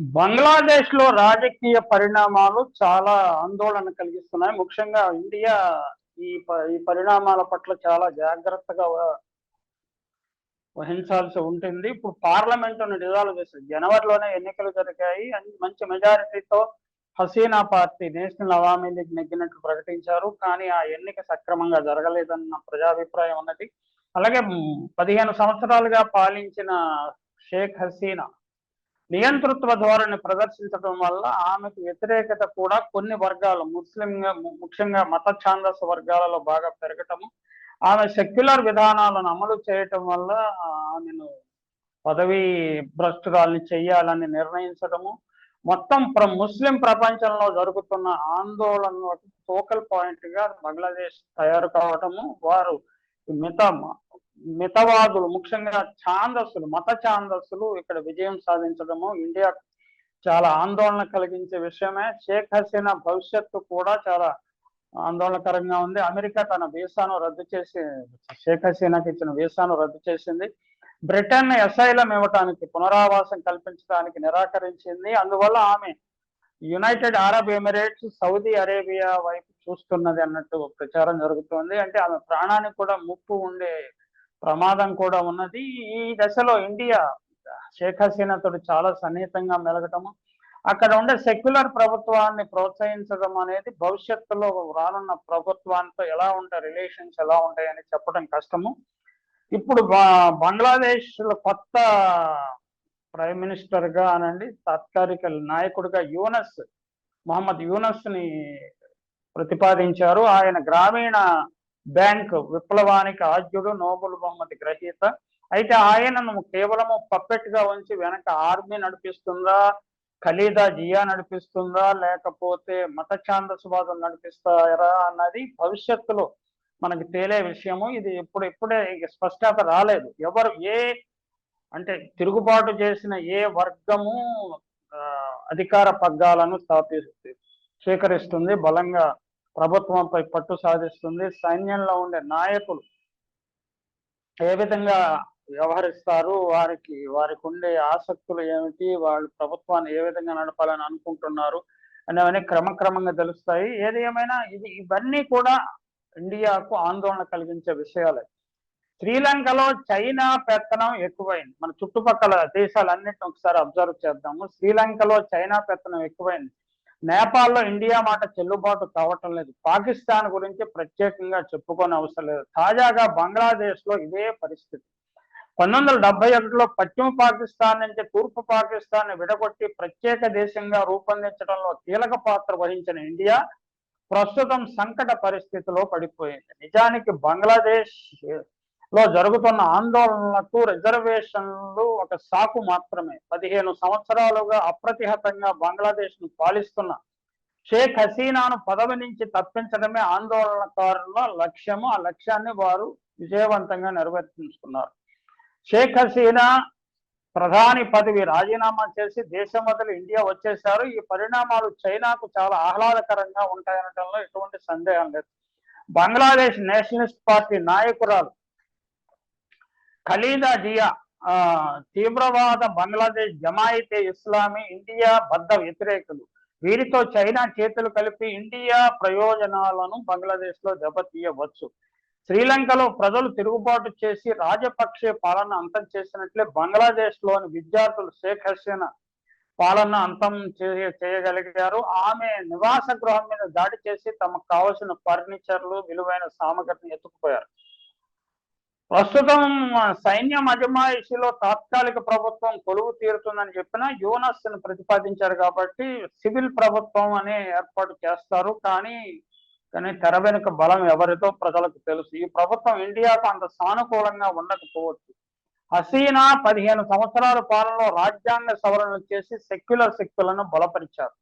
బంగ్లాదేశ్లో రాజకీయ పరిణామాలు చాలా ఆందోళన కలిగిస్తున్నాయి. ముఖ్యంగా ఇండియా ఈ ప- ఈ పరిణామాల పట్ల చాలా జాగ్రత్తగా వహించాల్సి ఉంటుంది. ఇప్పుడు పార్లమెంట్ డిజాల్వ్ చేశారు. జనవరిలోనే ఎన్నికలు జరిగాయి. అని మంచి మెజారిటీతో హసీనా పార్టీ నేషనల్ అవామీ లీగ్ నెగ్గినట్టు ప్రకటించారు. కానీ ఆ ఎన్నిక సక్రమంగా జరగలేదన్న ప్రజాభిప్రాయం ఉన్నది. అలాగే పదిహేను సంవత్సరాలుగా పాలించిన షేక్ హసీనా నియంతృత్వ ధోరణి ప్రదర్శించడం వల్ల ఆమెకు వ్యతిరేకత కూడా కొన్ని వర్గాలు ముస్లింగా ముఖ్యంగా మత ఛాందస్ వర్గాలలో బాగా పెరగటము ఆమె సెక్యులర్ విధానాలను అమలు చేయటం వల్ల ఆమెను పదవి భ్రష్టురాల్ని చెయ్యాలని నిర్ణయించడము మొత్తం ప్ర ముస్లిం ప్రపంచంలో జరుగుతున్న ఆందోళనలకు ఫోకల్ పాయింట్గా బంగ్లాదేశ్ తయారు కావటము వారు మిత మితవాదులు ముఖ్యంగా ఛాందస్సులు మత ఛాందస్సులు ఇక్కడ విజయం సాధించడము ఇండియా చాలా ఆందోళన కలిగించే విషయమే. షేక్ హసీనా భవిష్యత్తు కూడా చాలా ఆందోళనకరంగా ఉంది. అమెరికా తన వీసాను రద్దు చేసి షేక్ హసీనాకి ఇచ్చిన వీసాను రద్దు చేసింది. బ్రిటన్ ఎసైలం ఇవ్వటానికి పునరావాసం కల్పించడానికి నిరాకరించింది. అందువల్ల ఆమె United Arab Emirates Saudi Arabia వైపు చూస్తున్నది అన్నట్టు ప్రచారం జరుగుతోంది. అంటే ఆమె ప్రాణానికి కూడా ముప్పు ఉండే ప్రమాదం కూడా ఉన్నది. ఈ దశలో ఇండియా షేక్ హసీనాతో చాలా సన్నిహితంగా మెలగటము అక్కడ ఉండే సెక్యులర్ ప్రభుత్వాన్ని ప్రోత్సహించడం అనేది భవిష్యత్తులో రానున్న ప్రభుత్వానికి ఎలా ఉంటాయి రిలేషన్స్ ఎలా ఉంటాయని చెప్పడం కష్టము. ఇప్పుడు బంగ్లాదేశ్లో కొత్త ప్రైమ్ మినిస్టర్గా అనండి తాత్కాలిక నాయకుడిగా యూనస్ మహమ్మద్ యూనస్ని ప్రతిపాదించారు. ఆయన గ్రామీణ బ్యాంక్ విప్లవానికి ఆద్యుడు నోబుల్ బహుమతి గ్రహీత. అయితే ఆయనను కేవలము పప్పెట్గా ఉంచి వెనక ఆర్మీ నడిపిస్తుందా ఖలీదా జియా నడిపిస్తుందా లేకపోతే మత ఛాందస్వాదం నడిపిస్తారా అన్నది భవిష్యత్తులో మనకి తేలే విషయము. ఇది ఇప్పుడు ఇప్పుడే స్పష్టత రాలేదు. ఎవరు ఏ అంటే తిరుగుబాటు చేసిన ఏ వర్గము ఆ, అధికార పగ్గాలను స్థాపి స్వీకరిస్తుంది. బలంగా ప్రభుత్వంపై పట్టు సాధిస్తుంది. సైన్యంలో ఉండే నాయకులు ఏ విధంగా వ్యవహరిస్తారు? వారికి వారికి ఉండే ఆసక్తులు ఏమిటి? వాళ్ళు ప్రభుత్వాన్ని ఏ విధంగా నడపాలని అనుకుంటున్నారు? అనేవన్నీ క్రమక్రమంగా తెలుస్తాయి. ఏది ఏమైనా ఇది ఇవన్నీ కూడా ఇండియాకు ఆందోళన కలిగించే విషయాలే. శ్రీలంకలో చైనా పెత్తనం ఎక్కువైంది. మన చుట్టుపక్కల దేశాలన్నింటిని ఒకసారి అబ్జర్వ్ చేద్దాము. శ్రీలంకలో చైనా పెత్తనం ఎక్కువైంది. నేపాల్లో ఇండియా మాట చెల్లుబాటు కావటం లేదు. పాకిస్తాన్ గురించి ప్రత్యేకంగా చెప్పుకోని అవసరం లేదు. తాజాగా బంగ్లాదేశ్లో ఇదే పరిస్థితి. పంతొమ్మిది వందల డెబ్బై ఒకటిలో పశ్చిమ పాకిస్తాన్ నుంచి తూర్పు పాకిస్తాన్ విడగొట్టి ప్రత్యేక దేశంగా రూపొందించడంలో కీలక పాత్ర వహించిన ఇండియా ప్రస్తుతం సంకట పరిస్థితిలో పడిపోయింది. నిజానికి బంగ్లాదేశ్ లో జరుగుతున్న ఆందోళనలకు రిజర్వేషన్లు ఒక సాకు మాత్రమే. పదిహేను సంవత్సరాలుగా అప్రతిహతంగా బంగ్లాదేశ్ను పాలిస్తున్న షేక్ హసీనాను పదవి నుంచి తప్పించడమే ఆందోళనకారుల లక్ష్యము. ఆ లక్ష్యాన్ని వారు విజయవంతంగా నెరవేర్చుకున్నారు. షేక్ హసీనా ప్రధాని పదవి రాజీనామా చేసి దేశం వదిలి ఇండియా వచ్చేశారు. ఈ పరిణామాలు చైనాకు చాలా ఆహ్లాదకరంగా ఉంటాయనటంలో ఎటువంటి సందేహం లేదు. బంగ్లాదేశ్ నేషనలిస్ట్ పార్టీ నాయకురాలు ఖలీదా జియా తీవ్రవాద బంగ్లాదేశ్ జమాయితే ఇస్లామీ ఇండియా బద్ద వ్యతిరేకులు. వీరితో చైనా చేతులు కలిపి ఇండియా ప్రయోజనాలను బంగ్లాదేశ్లో దెబ్బతీయవచ్చు. శ్రీలంకలో ప్రజలు తిరుగుబాటు చేసి రాజపక్షే పాలన అంతం చేసినట్లే బంగ్లాదేశ్లోని విద్యార్థులు షేక్ హసీనా పాలన అంతం చేయగలిగారు. ఆమె నివాస గృహం మీద దాడి చేసి తమకు కావలసిన ఫర్నిచర్లు విలువైన సామగ్రిని ఎత్తుకుపోయారు. ప్రస్తుతం సైన్యం అజమాయిషిలో తాత్కాలిక ప్రభుత్వం కొలువు తీరుతుందని చెప్పిన యూనస్ని ప్రతిపాదించారు కాబట్టి సివిల్ ప్రభుత్వం అనే ఏర్పాటు చేస్తారు. కానీ కానీ తెర వెనుక బలం ఎవరితో ప్రజలకు తెలుసు. ఈ ప్రభుత్వం ఇండియాకు అంత సానుకూలంగా ఉండకపోవచ్చు. హసీనా పదిహేను సంవత్సరాల పాలనలో రాజ్యాంగ సవరణలు చేసి సెక్యులర్ శక్తులను బలపరిచారు.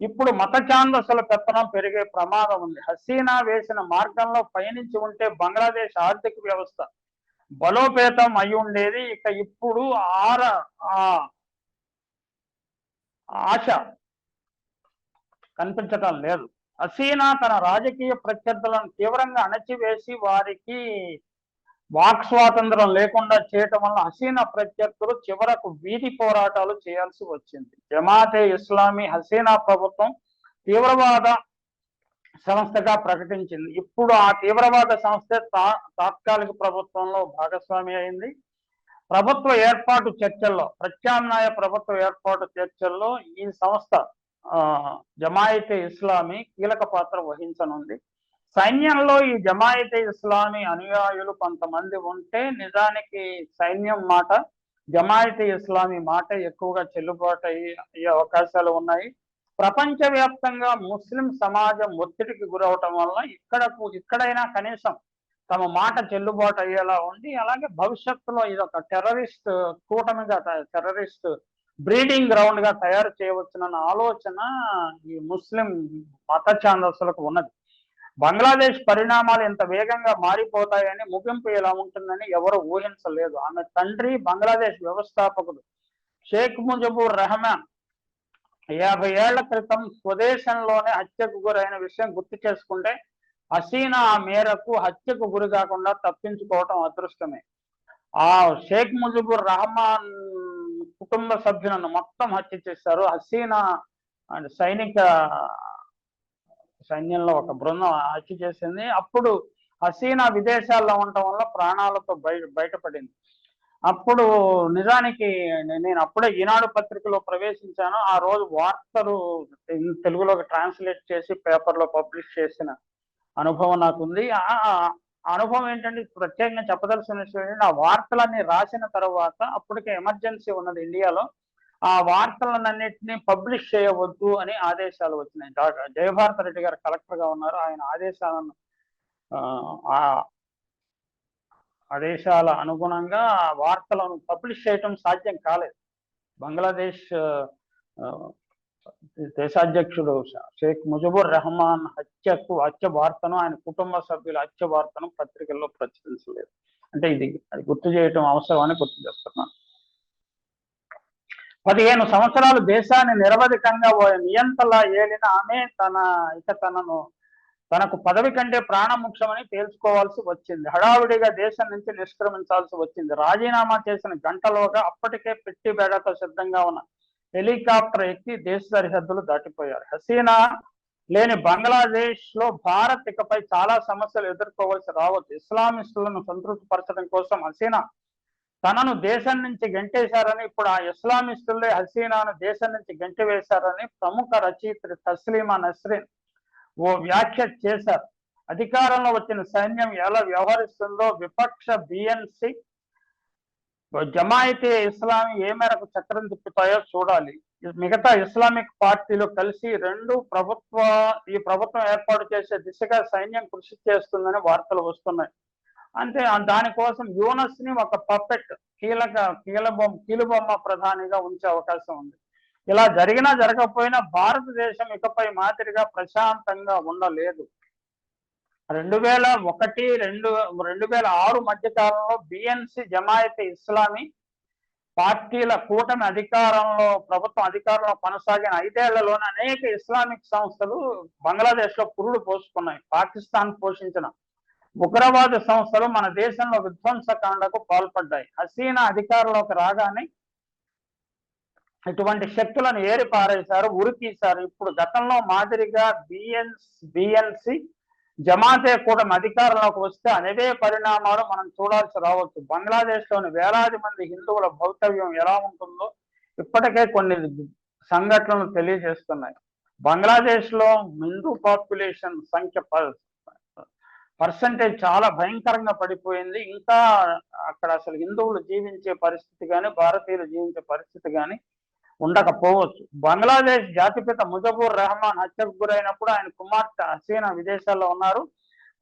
ఇప్పుడు మత ఛాందస్సుల పెత్తనం పెరిగే ప్రమాదం ఉంది. హసీనా వేసిన మార్గంలో పయనించి ఉంటే బంగ్లాదేశ్ ఆర్థిక వ్యవస్థ బలోపేతం అయి ఉండేది. ఇక ఇప్పుడు ఆర ఆ ఆశ కనిపించటం లేదు. హసీనా తన రాజకీయ ప్రత్యర్థులను తీవ్రంగా అణచివేసి వారికి వాక్ స్వాతంత్రం లేకుండా చేయటం వల్ల హసీనా ప్రత్యర్థులు చివరకు వీధి పోరాటాలు చేయాల్సి వచ్చింది. జమాతే ఇస్లామీ హసీనా ప్రభుత్వం తీవ్రవాద సంస్థగా ప్రకటించింది. ఇప్పుడు ఆ తీవ్రవాద సంస్థ తా- తాత్కాలిక ప్రభుత్వంలో భాగస్వామి అయింది. ప్రభుత్వ ఏర్పాటు చర్చల్లో ప్రత్యామ్నాయ ప్రభుత్వ ఏర్పాటు చర్చల్లో ఈ సంస్థ ఆ, జమాయితే ఇస్లామీ కీలక పాత్ర వహించనుంది. సైన్యంలో ఈ జమాయితే ఇస్లామీ అనుయాయులు కొంతమంది ఉంటే నిజానికి సైన్యం మాట జమాయితే ఇస్లామీ మాట ఎక్కువగా చెల్లుబాటు అయ్యే అవకాశాలు ఉన్నాయి. ప్రపంచవ్యాప్తంగా ముస్లిం సమాజం ఒత్తిడికి గురవటం వల్ల ఇక్కడకు ఇక్కడైనా కనీసం తమ మాట చెల్లుబాటు అయ్యేలా ఉంది. అలాగే భవిష్యత్తులో ఇది ఒక టెర్రరిస్ట్ కూటమిగా టెర్రరిస్ట్ బ్రీడింగ్ గ్రౌండ్గా తయారు చేయవచ్చునన్న ఆలోచన ఈ ముస్లిం మత ఛాందస్సులకు ఉన్నది. బంగ్లాదేశ్ పరిణామాలు ఇంత వేగంగా మారిపోతాయని ముగింపు ఎలా ఉంటుందని ఎవరు ఊహించలేదు. ఆమె తండ్రి బంగ్లాదేశ్ వ్యవస్థాపకుడు షేక్ ముజబుర్ రెహమాన్ యాభై ఏళ్ళ క్రితం స్వదేశంలోనే హత్యకు గురైన విషయం గుర్తు చేసుకుంటే హసీనా ఆ మేరకు హత్యకు గురి కాకుండా తప్పించుకోవటం అదృష్టమే. ఆ షేక్ ముజిబుర్ రహమాన్ కుటుంబ సభ్యులను మొత్తం హత్య చేశారు. హసీనా అండ్ సైనిక సైన్యంలో ఒక బృందం హత్య చేసింది. అప్పుడు హసీనా విదేశాల్లో ఉండటం వల్ల ప్రాణాలతో బయట బయటపడింది. అప్పుడు నిజానికి నేను అప్పుడే ఈనాడు పత్రికలో ప్రవేశించాను. ఆ రోజు వార్తలు తెలుగులోకి ట్రాన్స్లేట్ చేసి పేపర్లో పబ్లిష్ చేసిన అనుభవం నాకుంది. ఆ ఆ అనుభవం ఏంటంటే ప్రత్యేకంగా చెప్పదలసిన విషయం ఏంటంటే ఆ వార్తలన్నీ రాసిన తర్వాత అప్పటికే ఎమర్జెన్సీ ఉన్నది ఇండియాలో. ఆ వార్తలన్నింటినీ పబ్లిష్ చేయవద్దు అని ఆదేశాలు వచ్చినాయి. జయభారత రెడ్డి గారు కలెక్టర్గా ఉన్నారు. ఆయన ఆదేశాలను ఆదేశాల అనుగుణంగా వార్తలను పబ్లిష్ చేయటం సాధ్యం కాలేదు. బంగ్లాదేశ్ దేశాధ్యక్షుడు షేక్ ముజబుర్ రెహమాన్ హత్యకు హత్య వార్తను ఆయన కుటుంబ సభ్యుల హత్య వార్తను పత్రికల్లో ప్రచురించలేదు. అంటే ఇది అది గుర్తు చేయటం అవసరం అని గుర్తు చేస్తున్నాను పదిహేను సంవత్సరాలు దేశాన్ని నిరవధికంగా ఓ నియంతలా ఏలిన ఆమె తన ఇక తనను తనకు పదవి కంటే ప్రాణం ముఖ్యమని తేల్చుకోవాల్సి వచ్చింది. హడావిడిగా దేశం నుంచి నిష్క్రమించాల్సి వచ్చింది. రాజీనామా చేసిన గంటలోగా అప్పటికే పెట్టి బేడతో సిద్ధంగా ఉన్న హెలికాప్టర్ ఎక్కి దేశ సరిహద్దులు దాటిపోయారు. హసీనా లేని బంగ్లాదేశ్లో భారత్ ఇకపై చాలా సమస్యలు ఎదుర్కోవాల్సి రావచ్చు. ఇస్లామిస్టులను సంతృప్తిపరచడం కోసం హసీనా తనను దేశం నుంచి గెంటేశారని ఇప్పుడు ఆ ఇస్లామిస్టులే హసీనాను దేశం నుంచి గెంటి వేశారని ప్రముఖ రచయిత్రి తస్లీమా నస్రీన్ ఓ వ్యాఖ్య చేశారు. అధికారంలో వచ్చిన సైన్యం ఎలా వ్యవహరిస్తుందో విపక్ష బిఎన్సి జమాయితే ఇస్లామీ ఏ మేరకు చక్రం తిప్పుతాయో చూడాలి. మిగతా ఇస్లామిక్ పార్టీలు కలిసి రెండు ప్రభుత్వ ఈ ప్రభుత్వం ఏర్పాటు చేసే దిశగా సైన్యం కృషి చేస్తుందని వార్తలు వస్తున్నాయి. అంటే దానికోసం యూనస్ని ఒక పప్పెట్ కీలక కీలబొమ్మ కీలుబొమ్మ ప్రధానిగా ఉంచే అవకాశం ఉంది. ఇలా జరిగినా జరగకపోయినా భారతదేశం ఇకపై మాదిరిగా ప్రశాంతంగా ఉండలేదు. రెండు వేల ఒకటి రెండు రెండు వేల ఆరు మధ్య కాలంలో బిఎన్సి జమాయత్ ఇస్లామీ పార్టీల కూటమి అధికారంలో ప్రభుత్వం అధికారంలో కొనసాగిన ఐదేళ్ళలోనే అనేక ఇస్లామిక్ సంస్థలు బంగ్లాదేశ్లో పురుడు పోసుకున్నాయి. పాకిస్తాన్ పోషించిన ఉగ్రవాద సంస్థలు మన దేశంలో విధ్వంసకాండకు పాల్పడ్డాయి. హసీనా అధికారంలోకి రాగానే ఇటువంటి శక్తులను ఏరి పారేశారు ఉరి తీశారు. ఇప్పుడు గతంలో మాదిరిగా బిఎన్ బిఎన్సి జమాతే కూడా అధికారంలోకి వస్తే అనేవే పరిణామాలు మనం చూడాల్సి రావచ్చు. బంగ్లాదేశ్లోని వేలాది మంది హిందువుల భవితవ్యం ఎలా ఉంటుందో ఇప్పటికే కొన్ని సంఘటనలు తెలియజేస్తున్నాయి. బంగ్లాదేశ్లో హిందూ పాపులేషన్ సంఖ్య పర్సంటేజ్ చాలా భయంకరంగా పడిపోయింది. ఇంకా అక్కడ అసలు హిందువులు జీవించే పరిస్థితి కానీ భారతీయులు జీవించే పరిస్థితి కానీ ఉండకపోవచ్చు. బంగ్లాదేశ్ జాతిపిత ముజబూర్ రెహమాన్ హత్యకు గురైనప్పుడు ఆయన కుమార్తె హసీనా విదేశాల్లో ఉన్నారు.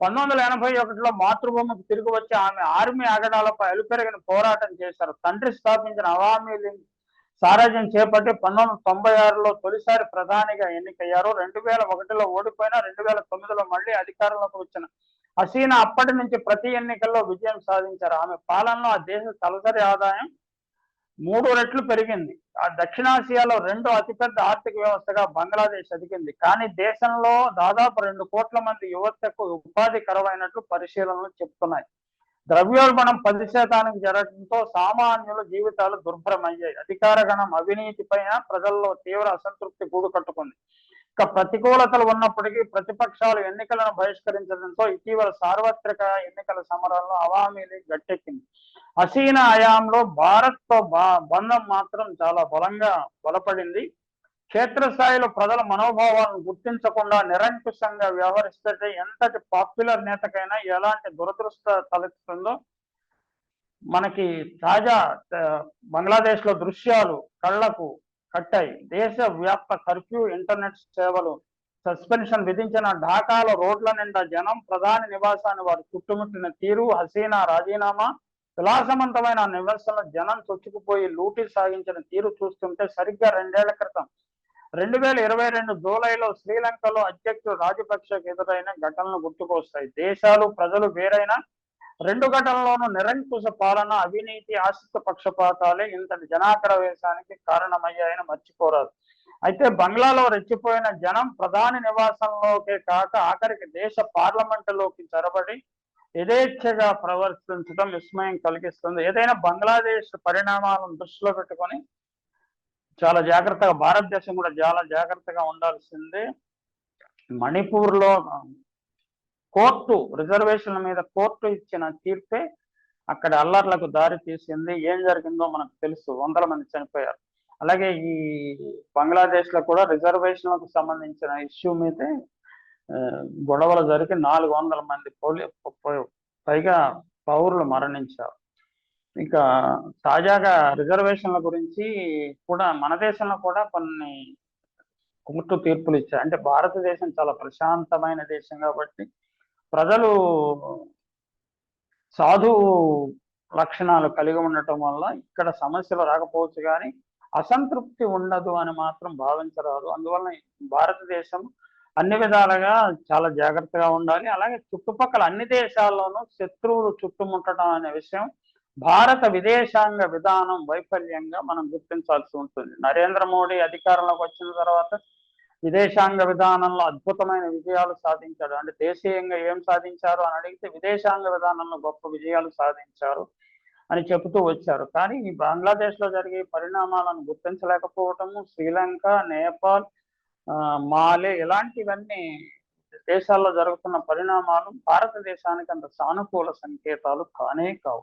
పంతొమ్మిది వందల ఎనభై ఒకటిలో మాతృభూమికి తిరిగి వచ్చి ఆమె ఆర్మీ ఆగడాలపై అలుపెరిగిన పోరాటం చేశారు. తండ్రి స్థాపించిన అవామీ లీగ్ సారాజ్యం చేపట్టి పంతొమ్మిది వందల తొంభై ఆరులో తొలిసారి ప్రధానిగా ఎన్నికయ్యారు. రెండు వేల ఒకటిలో ఓడిపోయినా రెండు వేల తొమ్మిదిలో మళ్ళీ అధికారంలోకి వచ్చిన హసీనా అప్పటి నుంచి ప్రతి ఎన్నికల్లో విజయం సాధించారు. ఆమె పాలనలో ఆ దేశ తలసరి ఆదాయం మూడు రెట్లు పెరిగింది. ఆ దక్షిణాసియాలో రెండో అతిపెద్ద ఆర్థిక వ్యవస్థగా బంగ్లాదేశ్ ఎదిగింది కానీ దేశంలో దాదాపు రెండు కోట్ల మంది యువతకు ఉపాధి కరవైనట్లు పరిశీలనలు చెప్తున్నాయి. ద్రవ్యోల్బణం పది శాతానికి జరగడంతో సామాన్యుల జీవితాలు దుర్భరమయ్యాయి. అధికార గణం అవినీతి పైన ప్రజల్లో తీవ్ర అసంతృప్తి గూడు కట్టుకుంది. ఇక ప్రతికూలతలు ఉన్నప్పటికీ ప్రతిపక్షాలు ఎన్నికలను బహిష్కరించడంతో ఇటీవల సార్వత్రిక ఎన్నికల సమరంలో అవామీ లీగ్ గట్టెక్కింది. హసీనా హయాంలో భారత్తో బంధం మాత్రం చాలా బలంగా బలపడింది. క్షేత్రస్థాయిలో ప్రజల మనోభావాలను గుర్తించకుండా నిరంకుశంగా వ్యవహరిస్తే ఎంతటి పాపులర్ నేతకైనా ఎలాంటి దురదృష్ట తలెత్తుతుందో మనకి తాజా బంగ్లాదేశ్లో దృశ్యాలు కళ్ళకు కట్టాయి. దేశ వ్యాప్త కర్ఫ్యూ ఇంటర్నెట్ సేవలు సస్పెన్షన్ విధించిన ఢాకాలో రోడ్ల నిండా జనం ప్రధాని నివాసాన్ని వారు చుట్టుముట్టిన తీరు హసీనా రాజీనామా విలాసవంతమైన ఆ నివాసంలో జనం చొచ్చుకుపోయి లూటీ సాగించిన తీరు చూస్తుంటే సరిగ్గా రెండేళ్ళ క్రితం. రెండు వేల ఇరవై రెండు జూలైలో శ్రీలంకలో అధ్యక్షుడు రాజపక్షకు ఎదురైన ఘటనలు గుర్తుకొస్తాయి. దేశాలు ప్రజలు వేరైనా రెండు ఘటనలోనూ నిరంకుశ పాలన అవినీతి ఆశ్రిత పక్షపాతాలే ఇంతటి జనాగ్రవేశానికి కారణమయ్యాయని మర్చిపోరాదు. అయితే బంగ్లాలో రెచ్చిపోయిన జనం ప్రధాని నివాసంలోకే కాక ఆఖరికి దేశ పార్లమెంటులోకి చొరబడి యథేచ్ఛగా ప్రవర్తించడం విస్మయం కలిగిస్తుంది. ఏదైనా బంగ్లాదేశ్ పరిణామాలను దృష్టిలో పెట్టుకొని చాలా జాగ్రత్తగా భారతదేశం కూడా చాలా జాగ్రత్తగా ఉండాల్సింది. మణిపూర్లో కోర్టు రిజర్వేషన్ల మీద కోర్టు ఇచ్చిన తీర్పే అక్కడ అల్లర్లకు దారి తీసింది. ఏం జరిగిందో మనకు తెలుసు. వందల మంది చనిపోయారు. అలాగే ఈ బంగ్లాదేశ్లో కూడా రిజర్వేషన్లకు సంబంధించిన ఇష్యూ మీదే గొడవలు జరిగి నాలుగు వందల మంది పోలీ పైగా పౌరులు మరణించారు. ఇంకా తాజాగా రిజర్వేషన్ల గురించి కూడా మన దేశంలో కూడా కొన్ని కోర్టు తీర్పులు ఇచ్చాయి. అంటే భారతదేశం చాలా ప్రశాంతమైన దేశం కాబట్టి ప్రజలు సాధు లక్షణాలు కలిగి ఉండటం వల్ల ఇక్కడ సమస్యలు రాకపోవచ్చు కానీ అసంతృప్తి ఉండదు అని మాత్రం భావించరాదు. అందువలన భారతదేశం అన్ని విధాలుగా చాలా జాగ్రత్తగా ఉండాలి. అలాగే చుట్టుపక్కల అన్ని దేశాల్లోనూ శత్రువులు చుట్టుముట్టడం అనే విషయం భారత విదేశాంగ విధానం వైఫల్యంగా మనం గుర్తించాల్సి ఉంటుంది. నరేంద్ర మోడీ అధికారంలోకి వచ్చిన తర్వాత విదేశాంగ విధానంలో అద్భుతమైన విజయాలు సాధించాడు. అంటే దేశీయంగా ఏం సాధించారు అని అడిగితే విదేశాంగ విధానంలో గొప్ప విజయాలు సాధించారు అని చెబుతూ వచ్చారు. కానీ ఈ బంగ్లాదేశ్లో జరిగే పరిణామాలను గుర్తించలేకపోవటము శ్రీలంక నేపాల్ మాలే ఇలాంటివన్నీ దేశాల్లో జరుగుతున్న పరిణామాలు భారతదేశానికి అంత సానుకూల సంకేతాలు కానే కావు.